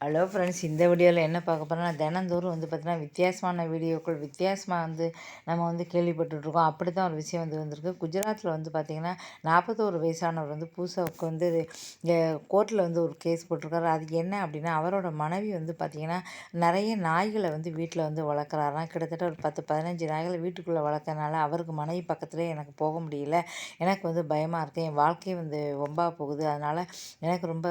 Hello friends இந்த வீடியோவில் என்ன பார்க்க போகிறோம்னா தினந்தோறும் வந்து பார்த்தீங்கன்னா வித்தியாசமான வீடியோக்கள் வித்தியாசமாக வந்து நம்ம வந்து கேள்விப்பட்டுருக்கோம் அப்படி தான் ஒரு விஷயம் வந்து வந்திருக்கு. குஜராத்தில் வந்து பார்த்திங்கன்னா நாற்பத்தோரு வயசானவர் வந்து பூசாவுக்கு வந்து கோர்ட்டில் வந்து ஒரு கேஸ் போட்டிருக்காரு. அது என்ன அப்படின்னா அவரோட மனைவி வந்து பார்த்திங்கன்னா நிறைய நாய்களை வந்து வீட்டில் வந்து வளர்க்குறாராம். கிட்டத்தட்ட ஒரு பத்து பதினஞ்சு நாய்களை வீட்டுக்குள்ளே வளர்க்கறனால அவருக்கு மனைவி பக்கத்துலேயே எனக்கு போக முடியல. எனக்கு வந்து பயமாக இருக்குது என் வாழ்க்கையே வந்து ரொம்ப போகுது. அதனால் எனக்கு ரொம்ப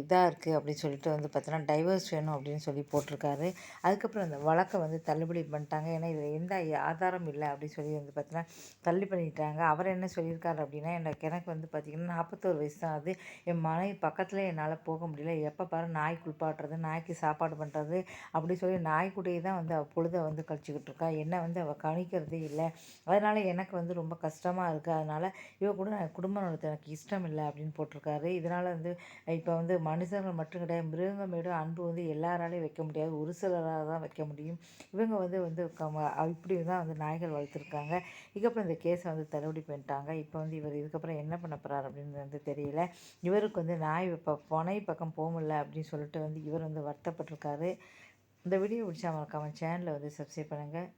இதாக இருக்குது அப்படின்னு சொல்லிட்டு வந்து பார்த்தீங்கன்னா டைவர்ஸ் வேணும் அப்படின்னு சொல்லி போட்டிருக்காரு. அதுக்கப்புறம் அந்த வழக்கை வந்து தள்ளுபடி பண்ணிட்டாங்க. ஏன்னா இதில் எந்த ஆதாரம் இல்லை அப்படின்னு சொல்லி வந்து பார்த்தீங்கன்னா தள்ளி பண்ணிட்டாங்க. அவர் என்ன சொல்லியிருக்காரு அப்படின்னா எனக்கு எனக்கு வந்து பார்த்திங்கன்னா நாற்பத்தோரு வயசு தான் அது என் மனைவி பக்கத்தில் என்னால் போக முடியல. எப்போ பாரு நாய் குளிப்பாட்டுறது நாய்க்கு சாப்பாடு பண்ணுறது அப்படி சொல்லி நாய்க்குடியே தான் வந்து அவள் பொழுதை வந்து கழிச்சிக்கிட்டு இருக்கா. என்னை வந்து அவள் கணிக்கிறதே இல்லை. அதனால் எனக்கு வந்து ரொம்ப கஷ்டமாக இருக்குது அதனால் இவ கூட நான் குடும்பம் நடத்த எனக்கு இஷ்டம் இல்லை அப்படின்னு போட்டிருக்காரு. இதனால் வந்து இப்போ வந்து மனுஷர்கள் மட்டும் கிடையாது மிருகங்கள் மேடு அன்பு வந்து எல்லாராலையும் வைக்க முடியாது. ஒரு சிலராக தான் வைக்க முடியும். இவங்க வந்து வந்து இப்படி தான் வந்து நாய்கள் வளர்த்துருக்காங்க. இதுக்கப்புறம் இந்த கேஸை வந்து தள்ளுபடி பண்ணிட்டாங்க. இப்போ வந்து இவர் இதுக்கப்புறம் என்ன பண்ண போகிறார் அப்படின்னு வந்து தெரியல. இவருக்கு வந்து நாய் இப்போ பொனை பக்கம் போக முடியல அப்படின்னு சொல்லிட்டு வந்து இவர் வந்து வருத்தப்பட்டிருக்காரு. இந்த வீடியோ பிடிச்சா மறக்காமல் சேனலை வந்து சப்ஸ்கிரைப் பண்ணுங்கள்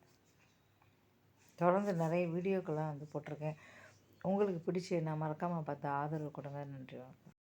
தொடர்ந்து நிறைய வீடியோக்கெல்லாம் வந்து போட்டிருக்கேன். உங்களுக்கு பிடிச்சி நான் மறக்காமல் பார்த்து ஆதரவு கொடுங்க. நன்றி வணக்கம்.